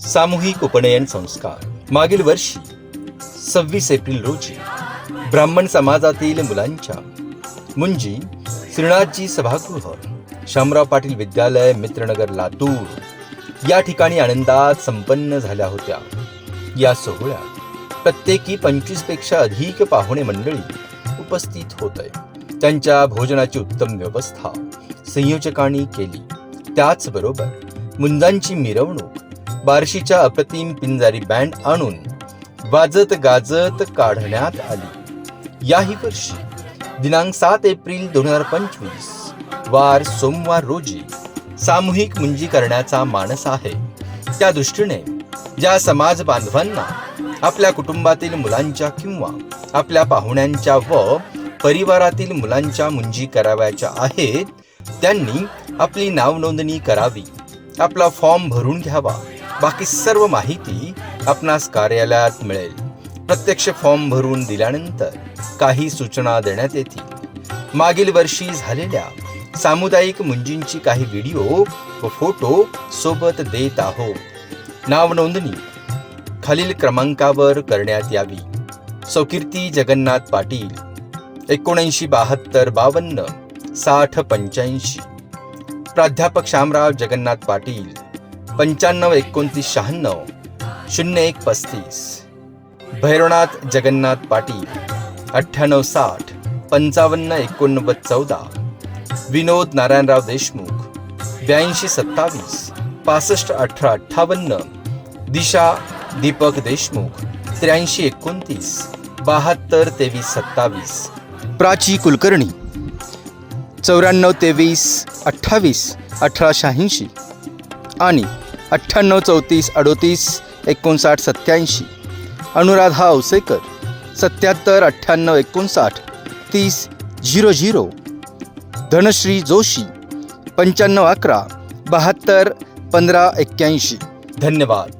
सामूहिक उपनयन संस्कार. मागील वर्षी सव्वीस एप्रिल रोजी ब्राह्मण समाजातील मुलांच्या मुंजी श्रीनाथजी सभागृह शामराव पाटील विद्यालय मित्रनगर लातूर या ठिकाणी आनंदात संपन्न झाल्या होत्या. या सोहळ्यात प्रत्येकी पंचवीसपेक्षा अधिक पाहुणे मंडळी उपस्थित होते त्यांच्या भोजनाची उत्तम व्यवस्था संयोजकांनी केली. त्याचबरोबर मुंजांची मिरवणूक बार्शीच्या अप्रतिम पिंजारी बँड आणून वाजत गाजत काढण्यात आली. याही वर्षी दिनांक सात एप्रिल दोन हजार पंचवीस वार सोमवार रोजी सामूहिक मुंजी करण्याचा मानस आहे. त्या दृष्टीने ज्या समाज बांधवांना आपल्या कुटुंबातील मुलांच्या किंवा आपल्या पाहुण्यांच्या व परिवारातील मुलांच्या मुंजी करावयाच्या आहेत त्यांनी आपली नावनोंदणी करावी. आपला फॉर्म भरून घ्यावा. बाकी सर्व माहिती आपणास कार्यालयात मिळेल. प्रत्यक्ष फॉर्म भरून दिल्यानंतर काही सूचना देण्यात येतील. मागील वर्षी झालेल्या सामुदायिक मुंजींची काही व्हिडिओ व फोटो सोबत देत आहोत. नाव नोंदणी खालील क्रमांकावर करण्यात यावी. सौकीर्ती जगन्नाथ पाटील एकोणऐंशी बहात्तर बावन्न साठ पंच्याऐंशी. प्राध्यापक शामराव जगन्नाथ पाटील पंच्याण्णव एकोणतीस शहाण्णव शून्य एक पस्तीस. भैरवनाथ जगन्नाथ पाटील अठ्ठ्याण्णव साठ पंचावन्न एकोणनव्वद चौदा. विनोद नारायणराव देशमुख ब्याऐंशी सत्तावीस पासष्ट अठरा अठ्ठावन्न. दिशा दीपक देशमुख त्र्याऐंशी एकोणतीस बहात्तर तेवीस सत्तावीस. प्राची कुलकर्णी चौऱ्याण्णव तेवीस अठ्ठावीस अठरा शहाऐंशी आणि अठ्ठ्याण्णव चौतीस अडोतीस एकोणसाठ सत्याऐंशी अनुराधा औसेकर सत्याहत्तर अठ्ठ्याण्णव एकोणसाठ तीस झिरो झिरो. धनश्री जोशी पंच्याण्णव अकरा बहात्तर पंधरा एक्क्याऐंशी. धन्यवाद.